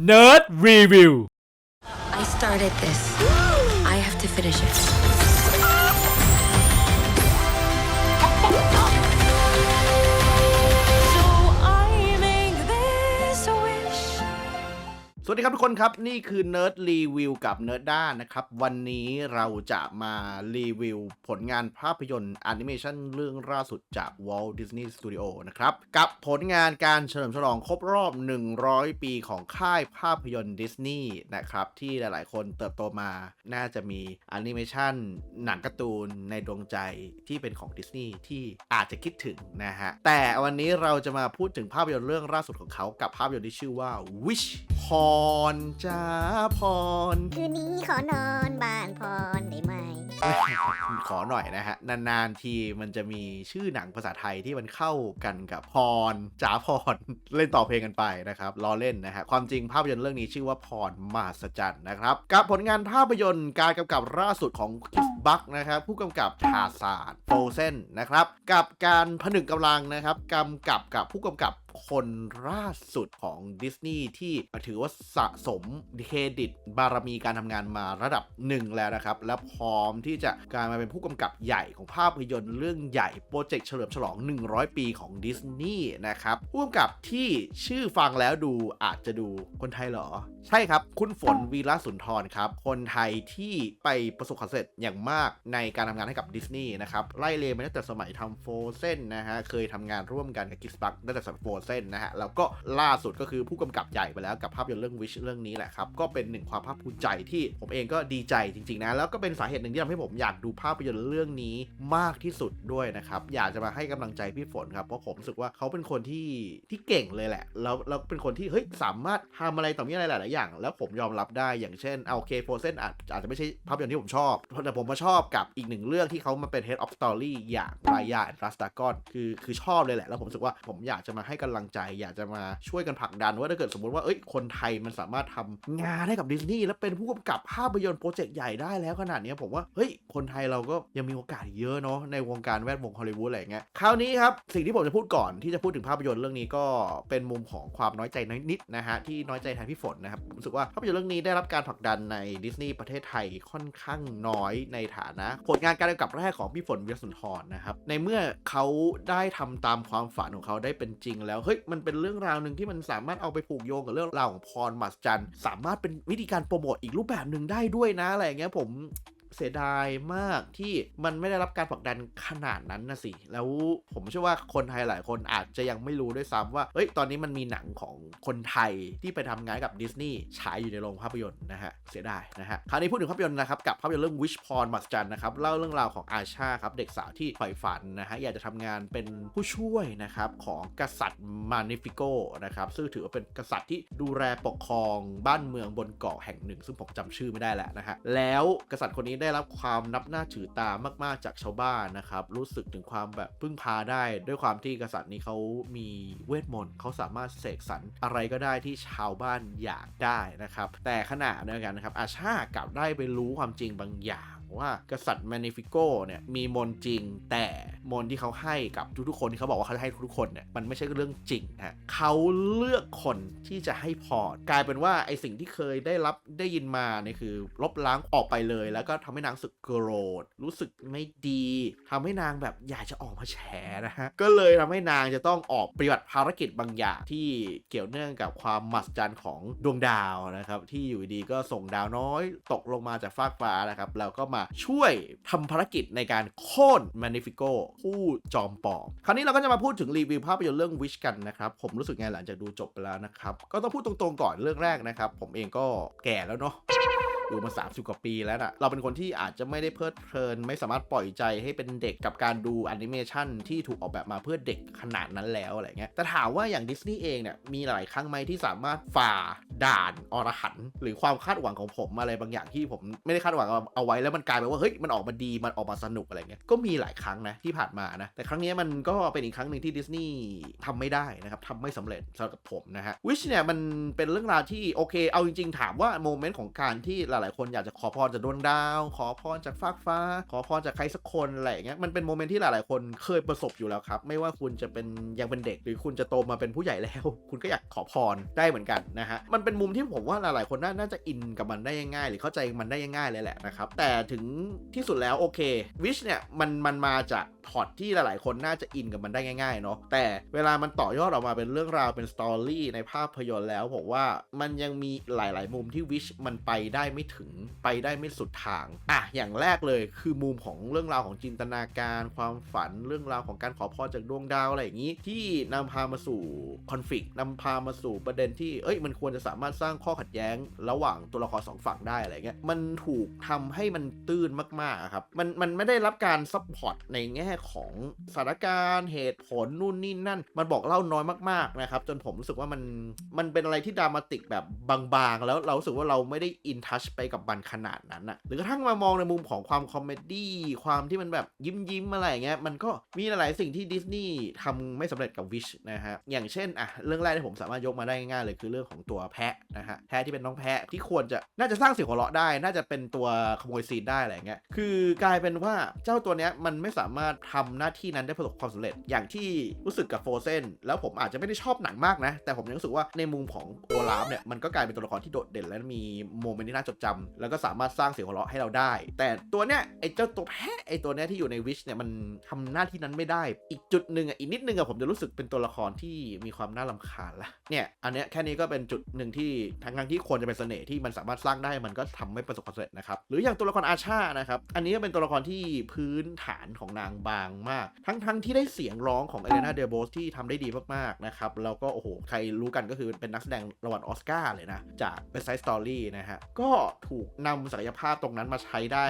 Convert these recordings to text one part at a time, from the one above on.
Nerd Review I started this. I have to finish it. สวัสดีครับทุกคนครับนี่คือ Nerd Review กับ Nerd ด้านนะครับ วันนี้เราจะมารีวิวผลงานภาพยนตร์แอนิเมชันเรื่องล่าสุดจาก Walt Disney Studio นะครับ กับผลงานการเฉลิมฉลองครบรอบ 100 ปีของค่ายภาพยนตร์ดิสนีย์นะครับ ที่หลายๆ คนเติบโตมา น่าจะมีแอนิเมชันหนังการ์ตูนในดวงใจที่เป็นของดิสนีย์ที่อาจจะคิดถึงนะฮะแต่วันนี้เราจะมาพูดถึงภาพยนตร์เรื่องล่าสุดของเขากับภาพยนตร์ที่ชื่อว่า Wish รจ้าพร คืนนี้ขอนอนบ้านพรได้ไหม ขอหน่อยนะฮะ นานๆทีมันจะมีชื่อหนังภาษาไทยที่มันเข้ากันกับพรจ๋าพร เล่นต่อเพลงกันไปนะครับล้อเล่นนะฮะ ความจริงภาพยนตร์เรื่องนี้ชื่อว่าพรมหัศจรรย์นะครับ กับผลงานภาพยนตร์การกำกับล่าสุดของคิสบักนะครับผู้กำกับทาซานโฟเซนนะครับกับการผนึกกำลังนะครับกำกับกับผู้กำกับคนล่าสุดของดิสนีย์ที่ถือว่าสะสมเครดิตบารมีการทำงานมาระดับหนึ่งแล้วนะครับ และพร้อมที่จะกลายมาเป็นผู้กำกับใหญ่ของภาพยนตร์เรื่องใหญ่โปรเจกต์เฉลิมฉลอง 100 ปีของดิสนีย์นะครับผู้กำกับที่ชื่อฟังแล้วดูอาจจะดูคนไทยเหรอ ใช่ครับ คุณฝนวีระสุนทรครับ คนไทยที่ไปประสบความสำเร็จอย่างมากในการทำงานให้กับดิสนีย์นะครับไล่เรียงมาตั้งแต่สมัยทำโฟเซนนะฮะเคยทำงานร่วมกันกับกิสบักตั้งแต่สมัยโฟเซนนะฮะแล้วก็ล่าสุดก็คือผู้กำกับใหญ่ไปแล้วกับภาพยนตร์เรื่องวิชเรื่องนี้แหละครับก็เป็นหนึ่งความภาคภูมิใจที่ผมเองก็ดีใจจริงๆนะแล้วก็เป็นสาเหตุหนึ่งที่ทำให้ผมอยากดูภาพยนตร์เรื่องนี้มากที่สุดด้วยนะครับอยากจะมาให้กำลังใจพี่ฝนครับเพราะผมรู้สึกว่าเขาเป็นคนที่ที่เก่งเลยแหละแล้วแล้วเป็นคนที่เฮ้ยสามารถทำอะไรต่อมีอะไรหลายๆอย่าง แล้วผมยอมรับได้อย่างเช่นเอาเคโฟเซนอาจอาจจะไม่ใช่ภาพยนตร์ที่ผมชอบแต่ผมมาชอบกับอีกหนึ่งเรื่องที่เขามาเป็น Head of Story อย่างรายารัสตากอนคือคือชอบเลยแหละแล้วผมรู้สึกว่าผมอยากจะมาให้กำลังใจ อยากจะมาช่วยกันผลักดันว่าถ้าเกิดสมมติว่าเอ้ยคนไทยมันสามารถทำงานให้กับดิสนีย์แล้วเป็นผู้กำกับภาพยนตร์โปรเจกต์ใหญ่ได้แล้วขนาดนี้ผมว่าเฮ้ยคนไทยเราก็ยังมีโอกาสอีกเยอะเนาะในวงการแวดวงฮอลลีวูดอะไรเงี้ยคราวนี้ครับสิ่งที่ผมจะพูดก่อนที่จะพูดถึงภาพยนตร์เรื่องนี้ก็เป็นมุมของความน้อยใจน้อยนิดนะฮะที่น้อยใจแทนพี่ฝนนะครับผมรู้สึกว่าภาพยนตร์เรื่องนี้ได้รับการผลักดันในดิสนีย์ประเทศไทยค่อนข้างน้อยในฐานะผลงานการกำกับแรกของพี่ฝนเวียสุนทรนะครับในเมื่อเขาได้ทำตามความฝันของเขาได้เป็นจริงแล้วเฮ้ยมันเป็นเรื่องราวหนึ่งที่มันสามารถเอาไปผูกโยงกับเรื่องราวของพรมัสจันทร์สามารถเป็นวิธีการโปรโมทอีกรูปแบบหนึ่งได้ด้วยนะอะไรอย่างเงี้ยผม เสียดายมากที่มันไม่ได้รับการผลักดันขนาดนั้นนะสิ แล้วผมเชื่อว่าคนไทยหลายคนอาจจะยังไม่รู้ด้วยซ้ำว่า เอ้ย ตอนนี้มันมีหนังของคนไทยที่ไปทำงานกับดิสนีย์ฉายอยู่ในโรงภาพยนตร์นะฮะ เสียดายนะฮะ คราวนี้พูดถึงภาพยนตร์นะครับ กับภาพยนตร์เรื่อง Wish Porn มัสจันนะครับ เล่าเรื่องราวของอาชาครับ เด็กสาวที่ใฝ่ฝันนะฮะ อยากจะทำงานเป็นผู้ช่วยนะครับของกษัตริย์มานิฟิโกนะครับ ซึ่งถือว่าเป็นกษัตริย์ที่ดูแลปกครองบ้านเมืองบนเกาะแห่งหนึ่ง ซึ่งผมจำชื่อไม่ได้แล้วนะฮะ แล้วกษัตริย์คนนี้ได้รับความนับหน้าถือตามาก ๆ จากชาวบ้านนะครับ รู้สึกถึงความแบบพึ่งพาได้ด้วยความที่กษัตริย์นี้เขามีเวทมนต์เขาสามารถเสกสรรอะไรก็ได้ที่ชาวบ้านอยากได้นะครับ แต่ขณะเดียวกันนะครับอาชากลับได้ไปรู้ความจริงบางอย่าง ว่ากษัตริย์แมนิฟิโกเนี่ยมีมนต์จริง แต่มนต์ที่เขาให้กับทุกๆคนที่เขาบอกว่าเขาจะให้ทุกๆคนเนี่ยมันไม่ใช่เรื่องจริงนะฮะเขาเลือกคนที่จะให้พรกลายเป็นว่าไอสิ่งที่เคยได้รับได้ยินมาเนี่ยคือลบล้างออกไปเลย แล้วก็ทำให้นางรู้สึกโกรธ รู้สึกไม่ดีทำให้นางแบบอยากจะออกมาแฉนะฮะก็เลยทำให้นางจะต้องออกปฏิบัติภารกิจบางอย่างที่เกี่ยวเนื่องกับความมหัศจรรย์ของดวงดาวนะครับที่อยู่ดีก็ส่งดาวน้อย ตกลงมาจากฟากฟ้านะครับแล้วก็มาช่วยทำภารกิจในการโค่นแมนิฟิโกผู้จอมปลอม คราวนี้เราก็จะมาพูดถึงรีวิวภาพยนตร์เรื่องวิชกันนะครับ ผมรู้สึกไงหลังจากดูจบไปแล้วนะครับ ก็ต้องพูดตรงๆก่อนเรื่องแรกนะครับ ผมเองก็แก่แล้วเนาะ อยู่มา30กว่าปีแล้วนะเราเป็นคนที่อาจจะไม่ได้เพลิดเพลิน ไม่สามารถปล่อยใจให้เป็นเด็กกับการดูแอนิเมชันที่ถูกออกแบบมาเพื่อเด็กขนาดนั้นแล้วอะไรเงี้ยแต่ถามว่าอย่างดิสนีย์เองเนี่ยมีหลายครั้งไหมที่สามารถฝ่าด่านอรหันต์หรือความคาดหวังของผมอะไรบางอย่างที่ผมไม่ได้คาดหวังเอาไว้แล้วมันกลายเป็นว่าเฮ้ยมันออกมาดีมันออกมาสนุกอะไรเงี้ยก็มีหลายครั้งนะที่ผ่านมานะแต่ครั้งนี้มันก็เป็นอีกครั้งหนึ่งที่ดิสนีย์ทำไม่ได้นะครับทำไม่สำเร็จสำหรับผมนะฮะวิชเนี่ยมันเป็นเรื่องราวที่โอเค เอาจริงๆถามว่าโมเมนต์ของการที่หลายๆ คนอยากจะขอพรจากดวงดาว ขอพรจากฟากฟ้า ขอพรจากใครสักคนอะไรอย่างเงี้ยมันเป็นโมเมนต์ที่หลายๆ คนเคยประสบอยู่แล้วครับ ไม่ว่าคุณจะเป็นยังเป็นเด็กหรือคุณจะโตมาเป็นผู้ใหญ่แล้ว คุณก็อยากขอพรได้เหมือนกันนะฮะมันเป็นมุมที่ผมว่าหลายๆ คนน่าจะอินกับมันได้ง่ายหรือเข้าใจมันได้ง่ายเลยแหละนะครับแต่ถึงที่สุดแล้วโอเควิชเนี่ยมันมันมาจากพล็อตที่หลายๆ คนน่าจะอินกับมันได้ง่ายๆเนาะแต่เวลามันต่อยอดออกมาเป็นเรื่องราวเป็นสตอรี่ในภาพยนตร์แล้วผมว่ามันยังมีหลายๆ มุมที่วิชมันไปได้ไม่ถึงไปได้ไม่สุดทางอะอย่างแรกเลยคือมุมของเรื่องราวของจินตนาการ ความฝันเรื่องราวของการขอพรจากดวงดาวอะไรอย่างนี้ ที่นำพามาสู่คอน FLICT นำพามาสู่ประเด็นที่เอ้ยมันควรจะสามารถสร้างข้อขัดแย้ง ระหว่างตัวละครสองฝั่งได้อะไรเงี้ยมันถูกทำให้มันตื้นมากๆครับมันมันไม่ได้รับการซัพพอร์ตในแง่ง่ของสถานการณ์เหตุผลนู่นนี่นั่น มันบอกเล่าน้อยมากๆนะครับจนผมรู้สึกว่ามันมันเป็นอะไรที่ดรามาติกแบบบางๆ แล้วเราสึกว่าเราไม่ได้อินทัชไปกับมันขนาดนั้นอะหรือกระทั่งมามองในมุมของความคอมเมดี้ความที่มันแบบยิ้มยิ้มอะไรอย่างเงี้ยมันก็มีหลายๆสิ่งที่ดิสนีย์ทำไม่สำเร็จกับวิชนะฮะอย่างเช่นอะเรื่องแรกที่ผมสามารถยกมาได้ง่ายๆเลยคือเรื่องของตัวแพะนะฮะแพะที่เป็นน้องแพะที่ควรจะน่าจะสร้างเสียงหัวเราะได้ น่าจะเป็นตัวขโมยซีนได้อะไรเงี้ยคือกลายเป็นว่าเจ้าตัวเนี้ยมันไม่สามารถทำหน้าที่นั้นได้ประสบความสำเร็จ อย่างที่รู้สึกกับโฟเซนแล้วผมอาจจะไม่ได้ชอบหนังมากนะ แต่ผมยังรู้สึกว่าในมุมของโอลาฟเนี่ยมันก็กลายเป็นตัวละครที่โดดเด่นและมีโมเมนต์ที่น่าจดจำแล้วก็สามารถสร้างเสียงหัวเราะให้เราได้ แต่ตัวเนี้ยไอ้เจ้าตัวแพะไอ้ตัวเนี้ยที่อยู่ในวิชเนี่ยมันทำหน้าที่นั้นไม่ได้ อีกจุดหนึ่งอะอีกนิดนึงอะผมจะรู้สึกเป็นตัวละครที่มีความน่ารำคาญละเนี่ยอันเนี้ยแค่นี้ก็เป็นจุดหนึ่งที่ทั้งทั้งที่ควรจะเป็นเสน่ห์ที่มันสามารถสร้างได้มันก็ทำไม่ประสบความสำเร็จนะครับหรืออย่างตัวละครอาชานะครับอันนี้ก็เป็นตัวละครที่พื้นฐานของนางบางมาก ทั้งทั้งที่ได้เสียงร้องของเอเลนาเดโบสที่ทำได้ดีมากๆนะครับ แล้วก็โอ้โห ใครรู้กันก็คือเป็นนักแสดงรางวัลออสการ์เลยนะ จาก West Side Story นะฮะ ก็ถูกนำศักยภาพตรงนั้นมาใช้ได้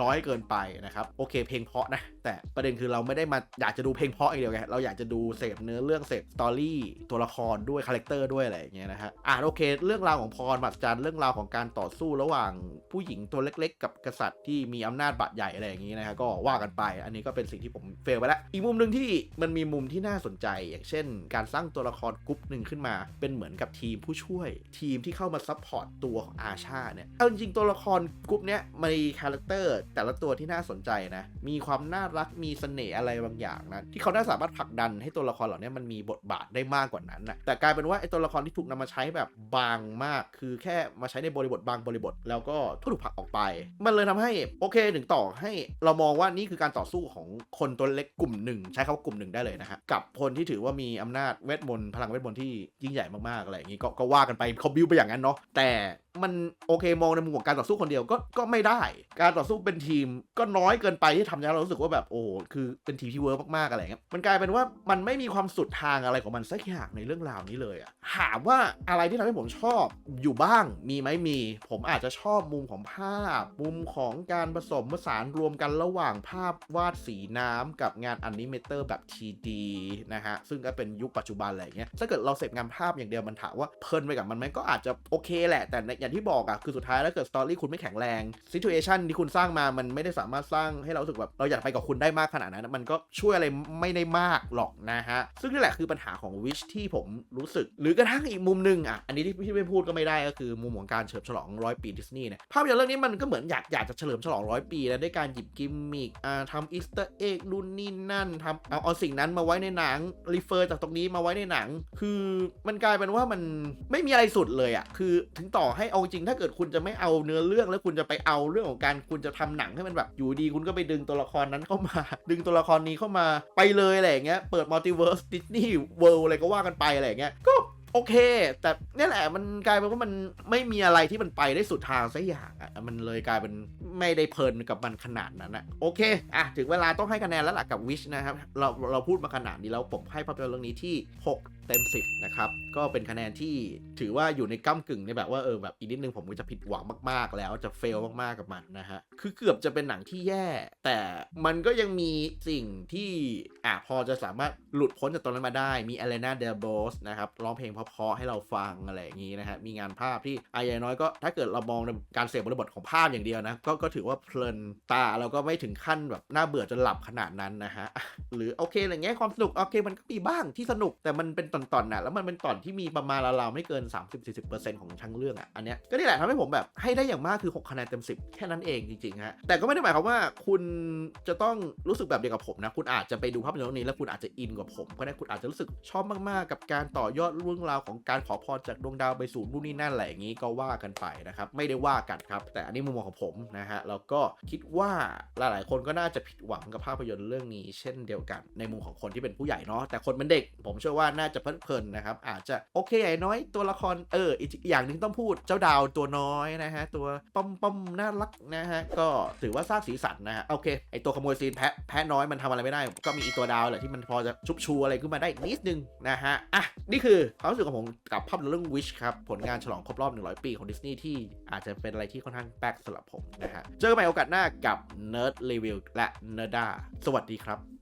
น้อยเกินไปนะครับ โอเคเพลงเพาะนะ แต่ประเด็นคือเราไม่ได้มาอยากจะดูเพลงเพาะอย่างเดียวไงเราอยากจะดูเสพเนื้อเรื่องเสพสตอรี่ตัวละครด้วยคาแรคเตอร์ด้วยอะไรอย่างเงี้ยนะฮะอะโอเค เรื่องราวของพรบัตรจันเรื่องราวของการต่อสู้ระหว่างผู้หญิงตัวเล็ก ๆ กับกษัตริย์ที่มีอำนาจบาดใหญ่อะไรอย่างงี้นะฮะก็ว่ากันไป อันนี้ก็เป็นสิ่งที่ผมเฟลไปแล้ว อีกมุมหนึ่งที่มันมีมุมที่น่าสนใจ อย่างเช่น การสร้างตัวละครกรุ๊ปหนึ่งขึ้นมา เป็นเหมือนกับทีมผู้ช่วย ทีมที่เข้ามาซัพพอร์ตตัวของอาชาเนี่ยเอาจริงๆตัวละครกรุ๊ปเนี้ยมีคาแรคเตอร์แต่ละตัวที่น่าสนใจนะมีความน่ารักมีเสน่ห์อะไรบางอย่างนะที่เขาน่าสามารถผลักดันให้ตัวละครเหล่านี้มันมีบทบาทได้มากกว่านั้นนะแต่กลายเป็นว่าไอ้ตัวละครที่ถูกนำมาใช้แบบบางมาก คือแค่มาใช้ในบริบทบางบริบท แล้วก็ถูกผลักออกไป มันเลยทำให้โอเคถึงต่อให้เรามองว่านี่คือการต่อสู้ของคนตัวเล็กกลุ่มหนึ่งใช้คำว่ากลุ่มหนึ่งได้เลยนะฮะกับคนที่ถือว่ามีอำนาจเวทมนต์พลังเวทมนต์ที่ยิ่งใหญ่มากๆอะไรอย่างนี้ก็ก็ว่ากันไปเขาบิวไปอย่างนั้นเนาะแต่มันโอเคมองในมุมของการต่อสู้คนเดียวก็ก็ไม่ได้ การต่อสู้เป็นทีมก็น้อยเกินไปที่ทำให้เรารู้สึกว่าแบบโอ้คือเป็นทีมที่เวิร์กมากๆอะไรเงี้ยมันกลายเป็นว่ามันไม่มีความสุดทางอะไรของมันสักอย่างในเรื่องราวนี้เลยอะถามว่าอะไรที่ทำให้ผมชอบอยู่บ้างมีไหมมี ผมอาจจะชอบมุมของภาพ มุมของการผสมผสานรวมกันระหว่างภาพวาดสีน้ำกับงานอนิเมเตอร์แบบ TD นะฮะ ซึ่งก็เป็นยุคปัจจุบันอะไรเงี้ย ถ้าเกิดเราเสพงานภาพอย่างเดียวมันถามว่าเพลินไปกับมันไหมก็อาจจะโอเคแหละ แต่อย่างที่บอกอะคือสุดท้ายแล้วเกิดสตอรี่คุณไม่แข็งแรงซิทูเอชันที่คุณสร้างมามันไม่ได้สามารถสร้างให้เราสึกแบบเราอยากไปกับคุณได้มากขนาดนั้น มันก็ช่วยอะไรไม่ได้มากหรอกนะฮะ ซึ่งนี่แหละคือปัญหาของวิชที่ผมรู้สึก หรือกระทั่งอีกมุมหนึ่งอะ อันนี้ที่พี่ไม่พูดก็ไม่ได้ก็คือมุมของการเฉลิมฉลองร้อยปีดิสนีย์เนี่ยภาพยนตร์เรื่องนี้มันก็เหมือนอยากอยากจะเฉลิมฉลองร้อยปีนะด้วยการหยิบกิมมิกอ่าทำอีสเตอร์เอ็กนู่นนี่นั่นทำเอาเอาสิ่งนั้นมาไว้ในหนังรีเฟอร์จากตรงนี้มาไว้ในหนัง คือมันกลายเป็นว่ามันไม่มีอะไรสุดเลยอะคือถึงต่อให้เอาจริงถ้าเกิดคุณจะไม่เอาเนื้อเรื่องแล้วคุณจะไปเอาเรื่องของการคุณจะทำหนังให้มันแบบอยู่ดีคุณก็ไปดึงตัวละครนั้นเข้ามา ดึงตัวละครนี้เข้ามาไปเลยอะไรอย่างเงี้ยเปิดมัลติเวิร์สดิสนีย์เวิลด์อะไรก็ว่ากันไปอะไรอย่างเงี้ยก็ โอเค แต่เนี่ยแหละมันกลายเป็นว่ามันไม่มีอะไรที่มันไปได้สุดทางสักอย่างอะมันเลยกลายเป็นไม่ได้เพลินกับมันขนาดนั้นอะโอเคอะถึงเวลาต้องให้คะแนนแล้วล่ะกับวิชนะครับเราเราพูดมาขนาดนี้แล้วผมให้ภาพยนตร์เรื่องนี้ที่ 6 เต็ม 10 นะครับ ก็เป็นคะแนนที่ถือว่าอยู่ในก้ากึ่งในแบบว่าเออแบบอีกนิดนึงผมก็จะผิดหวังมากๆ แล้วจะเฟลมากๆกับมันนะฮะ คือเกือบจะเป็นหนังที่แย่ แต่มันก็ยังมีสิ่งที่อะพอจะสามารถหลุดพ้นจากตรงนั้นมาได้ มี a l e n a d e l b o s นะครับร้องเพลงเพราะๆให้เราฟังอะไรอย่างนี้นะฮะ มีงานภาพที่อายางน้อยก็ถ้าเกิดเรามองในการเสพบริบทของภาพอย่างเดียวนะ ก็ก็ถือว่าเพลินตาแล้วก็ไม่ถึงขั้นแบบน่าเบื่อจนหลับขนาดนั้นนะฮะ หรือโอเคอะไรเงี้ยความสนุกโอเคมันก็มีบ้างที่สนุกแต่มันเป็นตตอนๆนะแล้วมันเป็นตอนที่มีประมาณราวๆไม่เกิน 30-40%ของทั้งเรื่องอะอันเนี้ยก็นี่แหละทำให้ผมแบบให้ได้อย่างมากคือ 6 คะแนนเต็ม 10 แค่นั้นเองจริงๆฮะแต่ก็ไม่ได้หมายความว่าคุณจะต้องรู้สึกแบบเดียวกับผมนะ คุณอาจจะไปดูภาพยนตร์เรื่องนี้แล้วคุณอาจจะอินกว่าผมก็ได้คุณอาจจะรู้สึกชอบมากๆ กับการต่อยอดเรื่องราวของการขอพรจากดวงดาวไปสู่นู่นนี่นั่นอะไรอย่างนี้ก็ว่ากันไปนะครับไม่ได้ว่ากันครับ แต่อันนี้มุมมองของผมนะฮะแล้วก็คิดว่าหลายๆ คนก็น่าจะผิดหวังกับภาพยนตร์เรื่องนี้ เช่นเดียวกันในมุมของคนที่เป็นผู้ใหญ่เนาะแต่คนเป็นเด็ก ผมเชื่อว่าน่าจะเพลิดเพลินนะครับ อาจจะโอเคใหญ่น้อยตัวละครเอออีกอย่างหนึ่งต้องพูดเจ้าดาวตัวน้อยนะฮะตัวป้อมป้อมน่ารักนะฮะก็ถือว่าสร้างสีสันนะฮะโอเคไอตัวขโมยซีนแพะแพะน้อยมันทำอะไรไม่ได้ ก็มีอีตัวดาวแหละที่มันพอจะชุบชูอะไรขึ้นมาได้นิดนึงนะฮะอะนี่คือความรู้สึกของผมกับภาพยนตร์เรื่อง Wish ครับผลงานฉลองครบรอบ 100 ปีของดิสนีย์ที่อาจจะเป็นอะไรที่ค่อนข้างแปลกสำหรับผมนะฮะเจอกันใหม่โอกาสหน้ากับ Nerd Review และ Nerda สวัสดีครับ